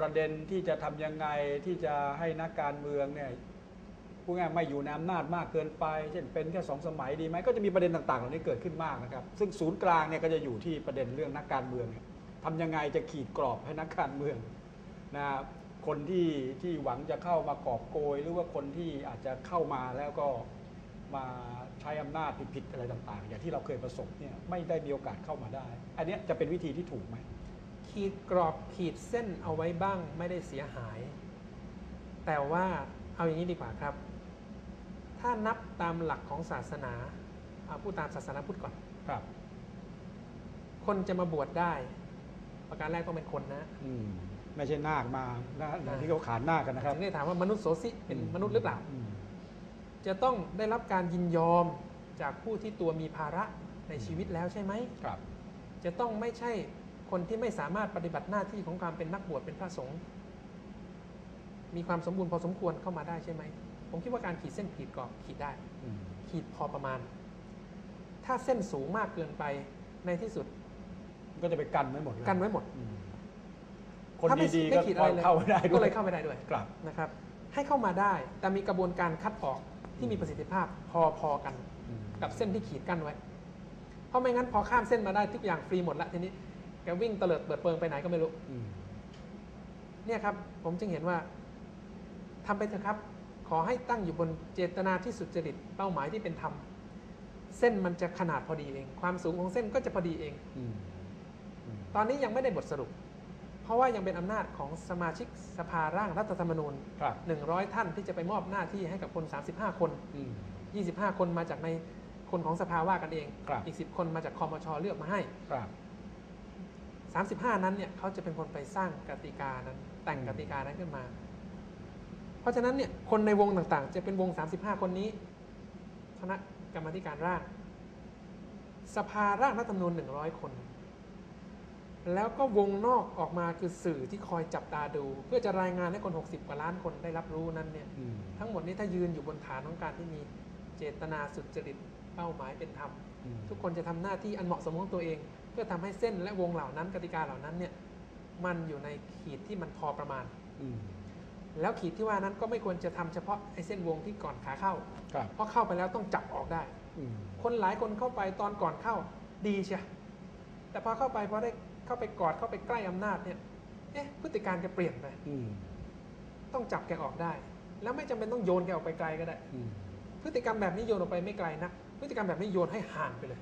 ประเด็นที่จะทำยังไงที่จะให้นักการเมืองเนี่ยผู้ง่ายไม่อยู่ในอำนาจมากเกินไป เช่นเป็นแค่สองสมัยดีไหมก็จะมีประเด็นต่างๆเหล่านี้เกิดขึ้นมากนะครับ ซึ่งศูนย์กลางเนี่ยก็จะอยู่ที่ประเด็นเรื่องนักการเมืองทำยังไงจะขีดกรอบให้นักการเมืองนะคนที่ที่หวังจะเข้ามากอบโกย หรือว่าคนที่อาจจะเข้ามาแล้วก็มาใช้อำนาจผิดๆอะไรต่าง ๆ อย่างที่เราเคยประสบเนี่ยไม่ได้มีโอกาสเข้ามาได้ อันนี้จะเป็นวิธีที่ถูกไหม ขีดกรอบขีดเส้นเอาไว้บ้างไม่ได้เสียหาย แต่ว่าเอาอย่างนี้ดีกว่าครับ ถ้านับตามหลักของศาสนาเอาพูดตามศาสนาพุทธก่อนครับ คนจะมาบวชได้ ประการแรกต้องเป็นคนนะอืมไม่ใช่นาคมานะอย่างที่เขาขานนาคกันนะครับถึงได้ถามว่ามนุษย์โสสิเป็นมนุษย์หรือเปล่ามจะต้องได้รับการยินยอมจากผู้ที่ตัวมีภาระในชีวิตแล้วใช่ไหม ครับ จะต้องไม่ใช่ คนที่ไม่สามารถปฏิบัติหน้าที่ของความเป็นนักบวชเป็นพระสงฆ์มีความสมบูรณ์พอสมควรเข้ามาได้ใช่ไหม ผมคิดว่าการขีดเส้นขีดกรอบขีดได้อืมขีดพอประมาณ ถ้าเส้นสูงมากเกินไปในที่สุด ก็จะไปกันไว้หมดเลยกันไว้หมดอืมคนถ้าไม่ดีๆไม่ก็ขีดอะไรเลยเข้าไม่ได้ด้วยก็เลยเข้าไม่ได้ด้วยครับนะครับ ให้เข้ามาได้ แต่มีกระบวนการคัดออกที่มีประสิทธิภาพพอๆกันอืมกับเส้นที่ขีดกั้นไว้ เพราะไม่งั้นพอข้ามเส้นมาได้ทุกอย่างฟรีหมดละทีนี้ แกวิ่งเตลิดเปิดเปิงไปไหนก็ไม่รู้อืมเนี่ยครับ ผมจึงเห็นว่าทำไปเถอะครับ ขอให้ตั้งอยู่บนเจตนาที่สุจริตเป้าหมายที่เป็นธรรมเส้นมันจะขนาดพอดีเอง ความสูงของเส้นก็จะพอดีเองอืมอืมตอนนี้ยังไม่ได้บทสรุป เพราะว่ายังเป็นอำนาจของสมาชิกสภาร่างรัฐธรรมนูญครับ100ท่านที่จะไปมอบหน้าที่ให้กับคน 35 คนอืม25 คนมาจากในคนของสภาว่ากันเองครับอีก 10 คนมาจากคอมชเลือกมาให้ครับ 35 นั้นเนี่ยเขาจะเป็นคนไปสร้างกติกานั้น แต่งกติกานั้นขึ้นมา เพราะฉะนั้นเนี่ยคนในวงต่างๆ จะเป็นวง 35 คนนี้ คณะกรรมาธิการร่าง สภาร่างรัฐธรรมนูญ100 คน แล้วก็วงนอกออกมาคือสื่อที่คอยจับตาดู เพื่อจะรายงานให้คน 60 กว่าล้านคนได้รับรู้นั้นเนี่ยอืมทั้งหมดนี้ถ้ายืนอยู่บนฐานของการที่มีเจตนาสุจริตเป้าหมายเป็นธรรมอืมทุกคนจะทำหน้าที่อันเหมาะสมของตัวเอง เพื่อทำให้เส้นและวงเหล่านั้นกติกาเหล่านั้นเนี่ยมันอยู่ในขีดที่มันพอประมาณอืมแล้วขีดที่ว่านั้นก็ไม่ควรจะทำเฉพาะไอ้เส้นวงที่ก่อนขาเข้าครับเพราะเข้าไปแล้วต้องจับออกได้อืมคนหลายคนเข้าไปตอนก่อนเข้าดีเชียแต่พอเข้าไปพอได้เข้าไปกอดเข้าไปใกล้อำนาจเนี่ยเอ๊ะพฤติการจะเปลี่ยนไปอืมต้องจับแกออกได้ แล้วไม่จำเป็นต้องโยนแกออกไปไกลก็ได้อืมพฤติกรรมแบบนี้โยนออกไปไม่ไกลนักพฤติกรรมแบบนี้โยนให้ห่างไปเลย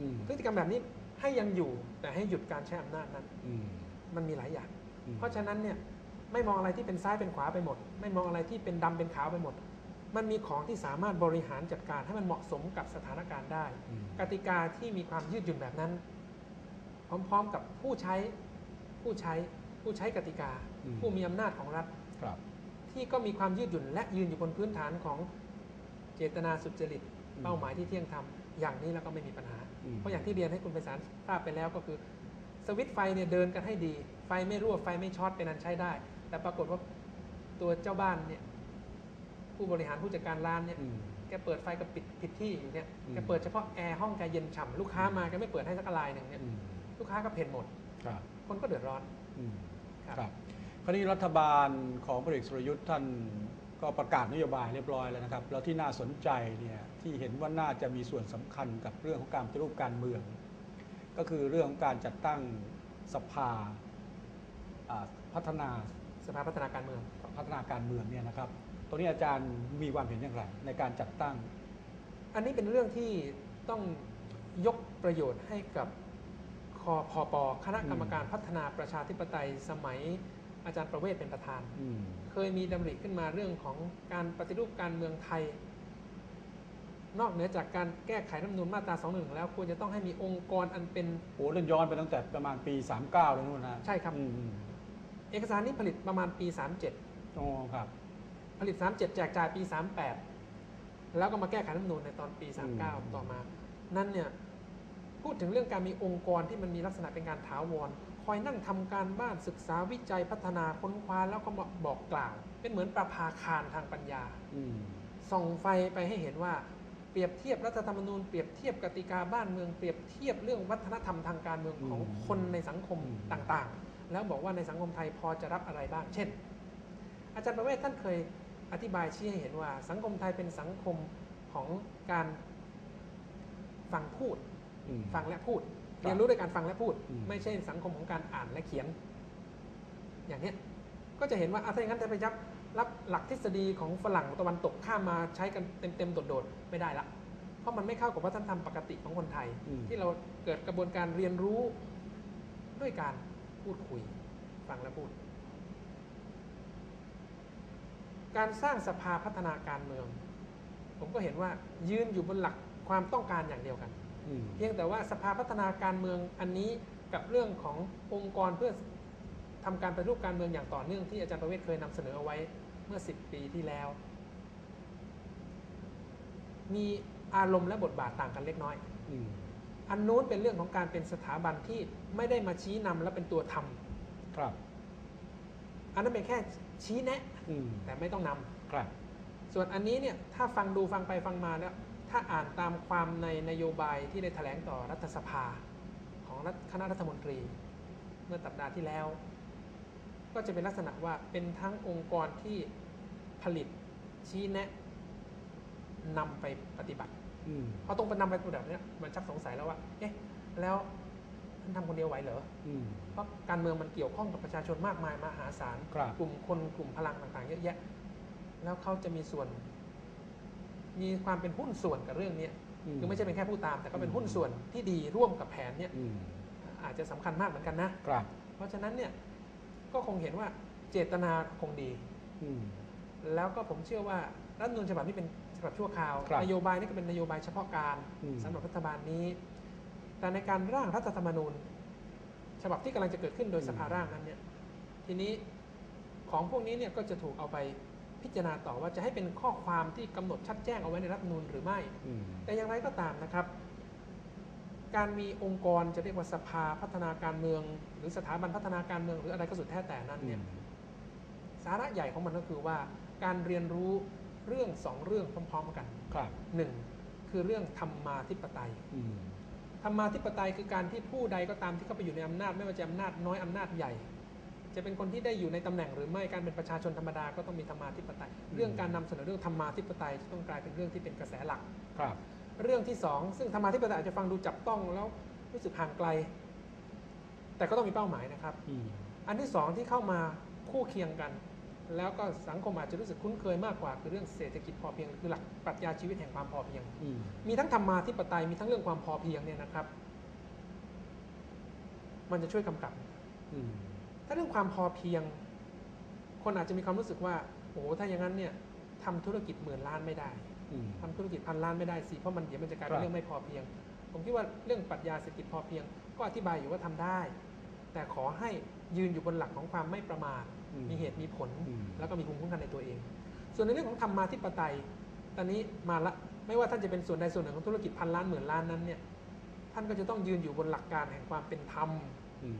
อืมพฤติกรรมแบบนี้ ให้ยังอยู่แต่ให้หยุดการใช้อำนาจนั้น อืม มันมีหลายอย่าง อืม เพราะฉะนั้นเนี่ยไม่มองอะไรที่เป็นซ้ายเป็นขวาไปหมด ไม่มองอะไรที่เป็นดำเป็นขาวไปหมด มันมีของที่สามารถบริหารจัดการให้มันเหมาะสมกับสถานการณ์ได้ อืม กติกาที่มีความยืดหยุ่นแบบนั้น พร้อมๆกับผู้ใช้ผู้ใช้ผู้ใช้กติกาผู้มีอำนาจของรัฐ ครับที่ก็มีความยืดหยุ่นและยืนอยู่บนพื้นฐานของเจตนาสุจริตอืมเป้าหมายที่เที่ยงธรรมอย่างนี้แล้วก็ไม่มีปัญหาอืม เพราะอย่างที่เรียนให้คุณไปสารทราบไปแล้วก็คือสวิตช์ไฟเนี่ยเดินกันให้ดี ไฟไม่รั่วไฟไม่ช็อตเป็นอันใช้ได้ แต่ปรากฏว่าตัวเจ้าบ้านเนี่ยผู้บริหารผู้จัดการร้านเนี่ยอืมแกเปิดไฟกับปิดผิดที่อยู่เนี่ยอืมแกเปิดเฉพาะแอร์ห้องแกเย็นฉ่ำลูกค้ามาแกไม่เปิดให้สักลายหนึ่งเนี่ยอืมลูกค้าก็เพ่นหมดครับคนก็เดือดร้อนอืมครับครับคราวนี้รัฐบาลของพลเอกสุรยุทธ์ท่าน ก็ประกาศนโยบายเรียบร้อยแล้วนะครับ แล้วที่น่าสนใจเนี่ยที่เห็นว่าน่าจะมีส่วนสำคัญกับเรื่องของการปฏิรูปการเมือง ก็คือเรื่องของการจัดตั้งสภาอ่าพัฒนาสภาพัฒนาการเมืองพัฒนาการเมืองเนี่ยนะครับตรงนี้อาจารย์มีความเห็นอย่างไรในการจัดตั้ง อันนี้เป็นเรื่องที่ต้องยกประโยชน์ให้กับคอพอปคณะกรรมการพัฒนาประชาธิปไตยสมัย อาจารย์ประเวศเป็นประธานอืมเคยมีดำริขึ้นมาเรื่องของการปฏิรูปการเมืองไทย นอกเหนือจากการแก้ไขรัฐธรรมนูญมาตรา21แล้วควรจะต้องให้มีองค์กรอันเป็นโอ้เรื่องย้อนไปตั้งแต่ประมาณปี 39แล้วนู่นนะใช่ครับอืมอืมเอกสารนี้ผลิตประมาณปี 37อ๋อครับ ผลิต 37 แจกจ่ายปี 38 แล้วก็มาแก้ไขรัฐธรรมนูญในตอนปี 39 ต่อมา นั่นเนี่ยพูดถึงเรื่องการมีองค์กรที่มันมีลักษณะเป็นการถาวร คอยนั่งทำการบ้านศึกษาวิจัยพัฒนาค้นคว้าแล้วก็มาบอกกล่าว เป็นเหมือนประภาคารทางปัญญาอืมส่องไฟไปให้เห็นว่าเปรียบเทียบรัฐธรรมนูญเปรียบเทียบกติกาบ้านเมืองเปรียบเทียบเรื่องวัฒนธรรมทางการเมืองของอืมคนในสังคมอืมต่างๆ แล้วบอกว่าในสังคมไทยพอจะรับอะไรบ้าง เช่น อาจารย์ประเวศท่านเคยอธิบายชี้ให้เห็นว่า สังคมไทยเป็นสังคมของการฟังพูดอืมฟังและพูดครับ เรียนรู้ด้วยการฟังและพูดอืมไม่ใช่สังคมของการอ่านและเขียน อย่างเนี้ยก็จะเห็นว่าอะถ้าอย่างนั้นจะไปยับรับหลักทฤษฎีของฝรั่งตะวันตกข้ามมาใช้กันเต็มๆโดดๆไม่ได้ละเพราะมันไม่เข้ากับวัฒนธรรมปกติของคนไทยอืมที่เราเกิดกระบวนการเรียนรู้ด้วยการพูดคุย ฟังและพูด การสร้างสภาพัฒนาการเมือง ผมก็เห็นว่ายืนอยู่บนหลักความต้องการอย่างเดียวกันอืม เพียงแต่ว่าสภาพัฒนาการเมืองอันนี้กับเรื่องขององค์กรเพื่อทำการปฏิรูปการเมืองอย่างต่อเนื่องที่อาจารย์ประเวศเคยนำเสนอเอาไว้เมื่อ 10 ปีที่แล้ว มีอารมณ์และบทบาทต่างกันเล็กน้อยอืมอันนู้นเป็นเรื่องของการเป็นสถาบันที่ไม่ได้มาชี้นำและเป็นตัวทำครับ อันนั้นเป็นแค่ชี้แนะอืมแต่ไม่ต้องนำครับ ส่วนอันนี้เนี่ยถ้าฟังดูฟังไปฟังมาแล้ว ถ้าอ่านตามความในนโยบายที่ได้แถลงต่อรัฐสภาของรัฐคณะรัฐมนตรี เมื่อสัปดาห์ที่แล้ว ก็จะเป็นลักษณะว่าเป็นทั้งองค์กรที่ผลิตชี้แนะนำไปปฏิบัติอืมพอตรงไปนำไปปฏิบัติเนี่ยมันชักสงสัยแล้วว่า เอ๊ะ แล้วท่านทำคนเดียวไหวเหรออืมเพราะการเมืองมันเกี่ยวข้องกับประชาชนมากมายมหาศาลครับกลุ่มคนกลุ่มพลังต่างๆ เยอะแยะ แล้วเขาจะมีส่วน มีความเป็นหุ้นส่วนกับเรื่องเนี้ยคือไม่ใช่เป็นแค่ผู้ตามแต่ก็เป็นหุ้นส่วนที่ดีร่วมกับแผนเนี่ยอืมอาจจะสำคัญมากเหมือนกันนะ ครับเพราะฉะนั้นเนี่ยก็คงเห็นว่าเจตนาคงดี อืม แล้วก็ผมเชื่อว่ารัฐธรรมนูญฉบับนี้เป็นฉบับชั่วคราว ครับนโยบายนี่ก็เป็นนโยบายเฉพาะการอืม สำหรับรัฐบาลนี้ แต่ในการร่างรัฐธรรมนูญ ฉบับที่กำลังจะเกิดขึ้นโดยสภาร่างนั้นเนี่ยทีนี้ของพวกนี้เนี่ยก็จะถูกเอาไป พิจารณาต่อว่าจะให้เป็นข้อความที่กำหนดชัดแจ้งเอาไว้ในรัฐธรรมนูญหรือไม่อืมแต่อย่างไรก็ตามนะครับ การมีองค์กรจะเรียกว่าสภาพัฒนาการเมือง หรือสถาบันพัฒนาการเมืองหรืออะไรก็สุดแท้แต่นั้นเนี่ยสาระใหญ่ของมันก็คือว่าการเรียนรู้เรื่องสองเรื่องพร้อมๆกันครับหนึ่งคือเรื่องธรรมาธิปไตยอืมธรรมาธิปไตยคือการที่ผู้ใดก็ตามที่เข้าไปอยู่ในอำนาจไม่ว่าจะอำนาจน้อยอำนาจใหญ่ จะเป็นคนที่ได้อยู่ในตำแหน่งหรือไม่การเป็นประชาชนธรรมดาก็ต้องมีธรรมาธิปไตย เรื่องการนำเสนอเรื่องธรรมาธิปไตยจะต้องกลายเป็นเรื่องที่เป็นกระแสหลักครับ เรื่องที่สองซึ่งธรรมาธิปไตยอาจจะฟังดูจับต้องแล้วรู้สึกห่างไกล แต่ก็ต้องมีเป้าหมายนะครับอืมอันที่สองที่เข้ามาคู่เคียงกัน แล้วก็สังคมอาจจะรู้สึกคุ้นเคยมากกว่าคือเรื่องเศรษฐกิจพอเพียงคือหลักปรัชญาชีวิตแห่งความพอเพียงอืมมีทั้งธรรมาธิปไตยมีทั้งเรื่องความพอเพียงเนี่ยนะครับ มันจะช่วยกำกับอืม ถ้าเรื่องความพอเพียง คนอาจจะมีความรู้สึกว่าโอ้โหถ้าอย่างนั้นเนี่ยทำธุรกิจหมื่นล้านไม่ได้อืมทำธุรกิจพันล้านไม่ได้สิเพราะมันเดี๋ยวมันจะกลายเป็ครันบเรื่องไม่พอเพียง ผมคิดว่าเรื่องปรัชญาเศรษฐกิจพอเพียง ก็อธิบายอยู่ว่าทำได้ แต่ขอให้ยืนอยู่บนหลักของความไม่ประมาทอืมมีเหตุมีผลอืมแล้วก็มีภูมิคุ้มกันในตัวเอง ส่วนในเรื่องของธรรมาธิปไตย ตอนนี้มาละไม่ว่าท่านจะเป็นส่วนใดส่วนหนึ่งของธุรกิจพันล้านหมื่นล้านนั้นเนี่ยท่านก็จะต้องยืนอยู่บนหลักการแห่งความเป็นธรรมอืม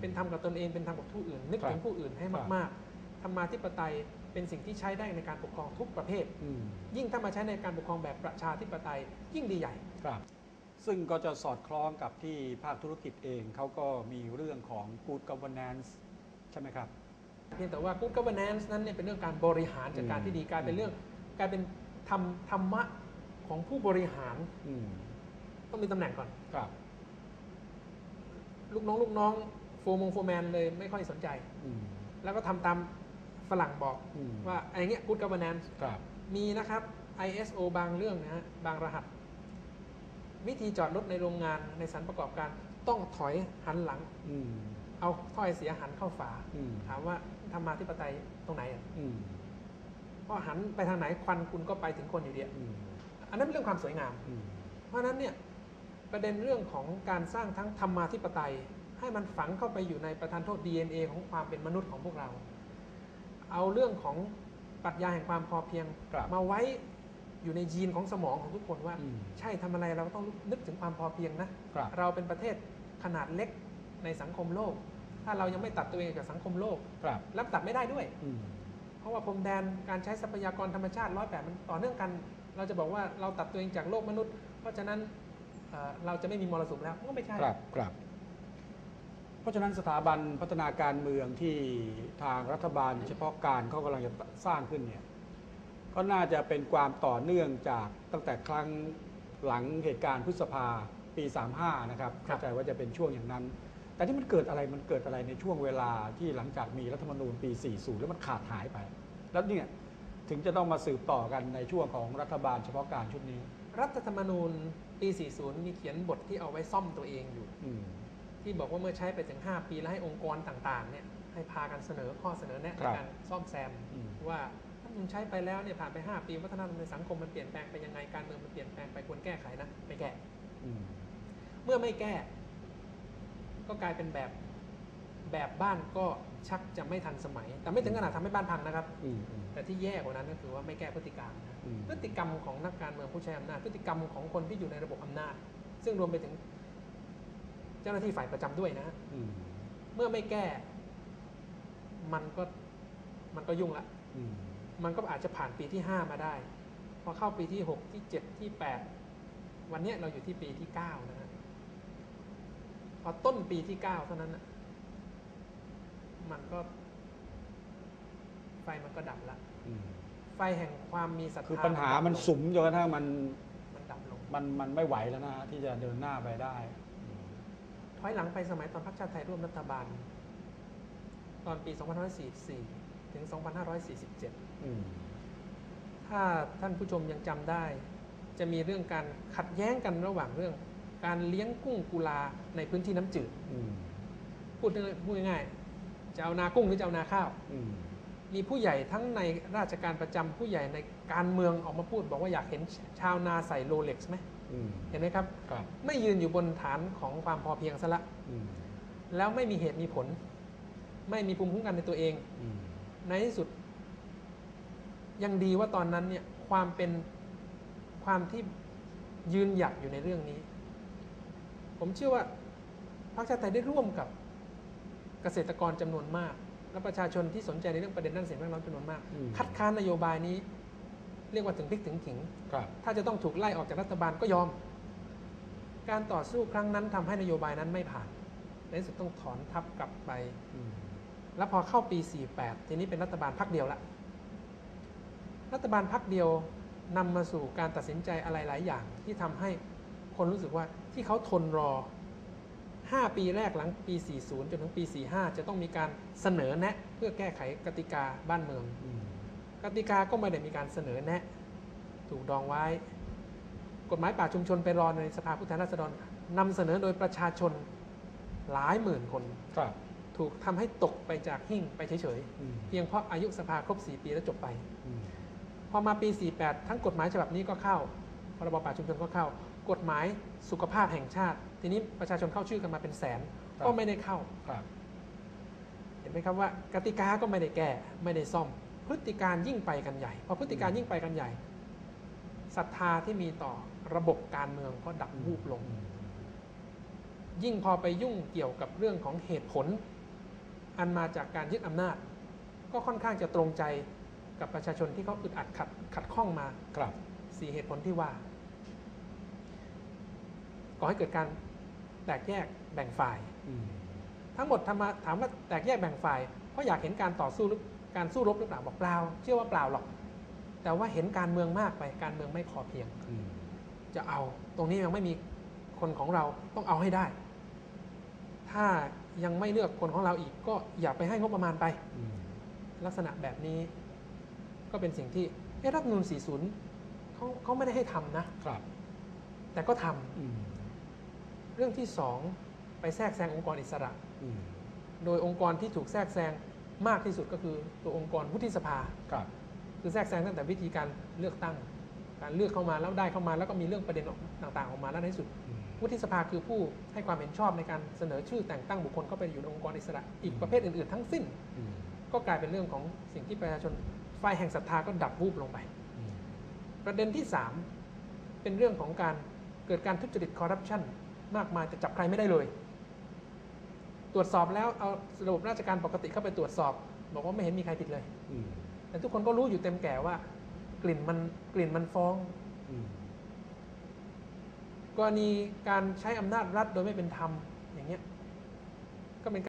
เป็นธรรมกับตนเองเป็นธรรมกับผู้อื่น นึกครับถึงผู้อื่นให้ครับมากๆธรรมาธิปไตยเป็นสิ่งที่ใช้ได้ในการปกครองทุกประเภทอืมยิ่งถ้ามาใช้ในการปกครองแบบประชาธิปไตยยิ่งดีใหญ่ครับ ซึ่งก็จะสอดคล้องกับที่ภาคธุรกิจเองเขาก็มีเรื่องของ good governance ใช่ไหมครับ เพียงแต่ว่า good governance นั้นเนี่ยเป็นเรื่องการบริหารจัดการที่ดีกลายเป็นเรื่องกลายเป็นธรรมธรรมะของผู้บริหารอืมต้องมีตำแหน่งก่อนครับ ลูกน้องลูกน้อง โฟมงโฟแมนเลยไม่ค่อยสนใจอืมแล้วก็ทำตามฝรั่งบอกอืมว่าไอ้เงี้ย good governance ครับมีนะครับ ISO บางเรื่องนะฮะบางรหัส วิธีจอดรถในโรงงานในสถานประกอบการต้องถอยหันหลังอืมเอาถ้อยเสียหันเข้าฝาอืมถามว่าธรรมาธิปไตยตรงไหนอะอืมเพราะหันไปทางไหนควันคุณก็ไปถึงคนอยู่ดีอะอืมอันนั้นเป็นเรื่องความสวยงามอืมเพราะฉะนั้นเนี่ยประเด็นเรื่องของการสร้างทั้งธรรมาธิปไตย ให้มันฝังเข้าไปอยู่ในประธานโทษ DNA ของความเป็นมนุษย์ของพวกเรา เอาเรื่องของปรัชญาแห่งความพอเพียงครับมาไว้อยู่ในยีนของสมองของทุกคนว่าอืมใช่ทำอะไรเราก็ต้องนึกถึงความพอเพียงนะครับเราเป็นประเทศขนาดเล็กในสังคมโลก ถ้าเรายังไม่ตัดตัวเองจากสังคมโลกครับแล้วตัดไม่ได้ด้วยอืมเพราะว่าพรมแดนการใช้ทรัพยากรธรรมชาติร้อยแปดมันต่อเนื่องกัน เราจะบอกว่าเราตัดตัวเองจากโลกมนุษย์ เพราะฉะนั้นเอ่อเราจะไม่มีมรสุมแล้วก็ไม่ใช่ครับครับ เพราะฉะนั้นสถาบันพัฒนาการเมืองที่ทางรัฐบาลเฉพาะการเขากำลังจะสร้างขึ้นเนี่ยก็น่าจะเป็นความต่อเนื่องจากตั้งแต่ครั้งหลังเหตุการณ์พฤษภาปี 35 นะครับครัเข้าบใจว่าจะเป็นช่วงอย่างนั้น แต่ที่มันเกิดอะไรมันเกิดอะไรในช่วงเวลาที่หลังจากมีรัฐธรรมนูญปี 40 แล้วมันขาดหายไป แล้วเนี่ยถึงจะต้องมาสืบต่อกันในช่วงของรัฐบาลเฉพาะการชุดนี้ รัฐธรรมนูญปี 40 มีเขียนบทที่เอาไว้ซ่อมตัวเองอยู่อืม ที่บอกว่าเมื่อใช้ไปถึง 5 ปีแล้วให้องค์กรต่างๆเนี่ยให้พากันเสนอข้อเสนอแนะคในรับการซ่อมแซมอืมว่าถ้ามันใช้ไปแล้วเนี่ยผ่านไป 5 ปีวัฒนธรรมในสังคมมันเปลี่ยนแปลงไปยังไงการเมืองมันเปลี่ยนแปลงไปควรแก้ไขนะไม่แก้อืมเมื่อไม่แก้ ก็กลายเป็นแบบแบบบ้านก็ชักจะไม่ทันสมัย แต่ไม่ถึงขนาดทำให้บ้านพังนะครับอืมอืมแต่ที่แย่กว่านั้นก็คือว่าไม่แก้พฤติกรรมนะอืมพฤติกรรมของนักการเมืองผู้ใช้อำนาจพฤติกรรมของคนที่อยู่ในระบบอำนาจ ซึ่งรวมไปถึง เจ้าหน้าที่ฝ่ายประจำด้วยนะอืมเมื่อไม่แก้ มันก็มันก็ยุ่งละอืมมันก็อาจจะผ่านปีที่5มาได้ พอเข้าปีที่6ที่7ที่8วันเนี้ยเราอยู่ที่ปีที่9นะฮะพอต้นปีที่9เท่านั้นน่ะมันก็ ไฟมันก็ดับละอืมไฟแห่งความมีศรัทธาคือปัญหามันดับลงสุมจนกระทั่งมันมันดับลงมันมันไม่ไหวแล้วนะที่จะเดินหน้าไปได้ถ อยหลังไปสมัยตอนพรรคชาติไทยร่วมรัฐบาล ตอนปี 2544 ถึง 2547อืมถ้าท่านผู้ชมยังจำได้ จะมีเรื่องการขัดแย้งกันระหว่างเรื่อง การเลี้ยงกุ้งกุลาในพื้นที่น้ำจืดพูดง่ายพูดง่ายๆจะเอานากุ้งหรือจะเอานาข้าวมีผู้ใหญ่ทั้งในราชการประจำผู้ใหญ่ในการเมืองออกมาพูด บอกว่าอยากเห็นชาวนาใส่โรเล็กซ์ไหม เห็นไหมครับครับ ไม่ยืนอยู่บนฐานของความพอเพียงซะละอืมแล้วไม่มีเหตุมีผล ไม่มีภูมิคุ้มกันในตัวเองอืมในที่สุด ยังดีว่าตอนนั้นเนี่ย ความเป็นความที่ยืนหยัดอยู่ในเรื่องนี้ ผมเชื่อว่าพรรคชาติไทยได้ร่วมกับเกษตรกรจำนวนมาก และประชาชนที่สนใจในเรื่องประเด็นด้านเสียงแวดล้อมจำนวนมากอืมคัดค้านนโยบายนี้ เรียกว่าถึงพริกถึงขิง ครับ ถ้าจะต้องถูกไล่ออกจากรัฐบาลก็ยอม การต่อสู้ครั้งนั้นทำให้นโยบายนั้นไม่ผ่านในที่สุดต้องถอนทัพกลับไป อืมแล้วพอเข้าปี 48 ทีนี้เป็นรัฐบาลพักเดียวละ รัฐบาลพักเดียวนำมาสู่การตัดสินใจอะไรหลายอย่าง ที่ทำให้คนรู้สึกว่าที่เขาทนรอ 5 ปีแรกหลังปี 40 จนถึงปี 45 จะต้องมีการเสนอแนะเพื่อแก้ไขกติกาบ้านเมือง อืม กติกาก็ไม่ได้มีการเสนอแนะ ถูกดองไว้ กฎหมายป่าชุมชนไปรอในสภาผู้แทนราษฎรนำเสนอโดยประชาชนหลายหมื่นคน ครับ ถูกทำให้ตกไปจากหิ่งไปเฉยอืม ๆ เพียงเพราะอายุสภาครบ 4 ปีแล้วจบไป อืมพอมาปี 48 ทั้งกฎหมายฉบับนี้ก็เข้า พรบป่าชุมชนก็เข้า กฎหมายสุขภาพแห่งชาติ ทีนี้ประชาชนเข้าชื่อกันมาเป็นแสน ก็ไม่ได้เข้า ครับ เห็นไหมครับว่ากติกาก็ไม่ได้แก้ ไม่ได้ซ่อม พฤติการยิ่งไปกันใหญ่พอพฤติการยิ่งไปกันใหญ่ศรัทธาที่มีต่อระบบการเมืองก็ดับวูบลง ยิ่งพอไปยุ่งเกี่ยวกับเรื่องของเหตุผล อันมาจากการยึดอำนาจ ก็ค่อนข้างจะตรงใจกับประชาชนที่เขาอึดอัดขัดขัดข้องมาครับสี่เหตุผลที่ว่าก่อให้เกิดการแตกแยกแบ่งฝ่ายอืมทั้งหมดทำมาถามว่าแตกแยกแบ่งฝ่ายเพราะอยากเห็นการต่อสู้หรือ การสู้รบหรือเปล่าบอกเปล่า เชื่อว่าเปล่าหรอก แต่ว่าเห็นการเมืองมากไปการเมืองไม่พอเพียงอืมจะเอาตรงนี้ยังไม่มีคนของเราต้องเอาให้ได้ ถ้ายังไม่เลือกคนของเราอีก ก็อย่าไปให้งบประมาณไปอืมลักษณะแบบนี้ ก็เป็นสิ่งที่เอ๊ะรัฐธรรมนูล40เขาเขาไม่ได้ให้ทำนะครับ แต่ก็ทำอืมเรื่องที่สองไปแทรกแซงองค์กรอิสระอืมโดยองค์กรที่ถูกแทรกแซง มากที่สุดก็คือตัวองค์กรวุฒิสภาครับคือแทรกแซงตั้งแต่วิธีการเลือกตั้ง การเลือกเข้ามาแล้วได้เข้ามา แล้วก็มีเรื่องประเด็นต่างๆออกมาแล้วในที่สุดอืมวุฒิสภาคือผู้ให้ความเห็นชอบในการเสนอชื่อแต่งตั้งบุคคลเข้าไปอยู่ในองค์กรอิสระอีกประเภทอื่นๆ ทั้งสิ้นอืมก็กลายเป็นเรื่องของสิ่งที่ประชาชนฝ่ายแห่งศรัทธาก็ดับวูบลงไปอืมประเด็นที่ 3 เป็นเรื่องของการเกิดการทุจริตคอร์รัปชันมากมายแต่จับใครไม่ได้เลย ตรวจสอบแล้วเอาระบบราชการปกติเข้าไปตรวจสอบ บอกว่าไม่เห็นมีใครผิดเลย อืมแต่ทุกคนก็รู้อยู่เต็มแก่ว่า กลิ่นมันกลิ่นมันฟ้อง อืมกรณีการใช้อำนาจรัฐโดยไม่เป็นธรรม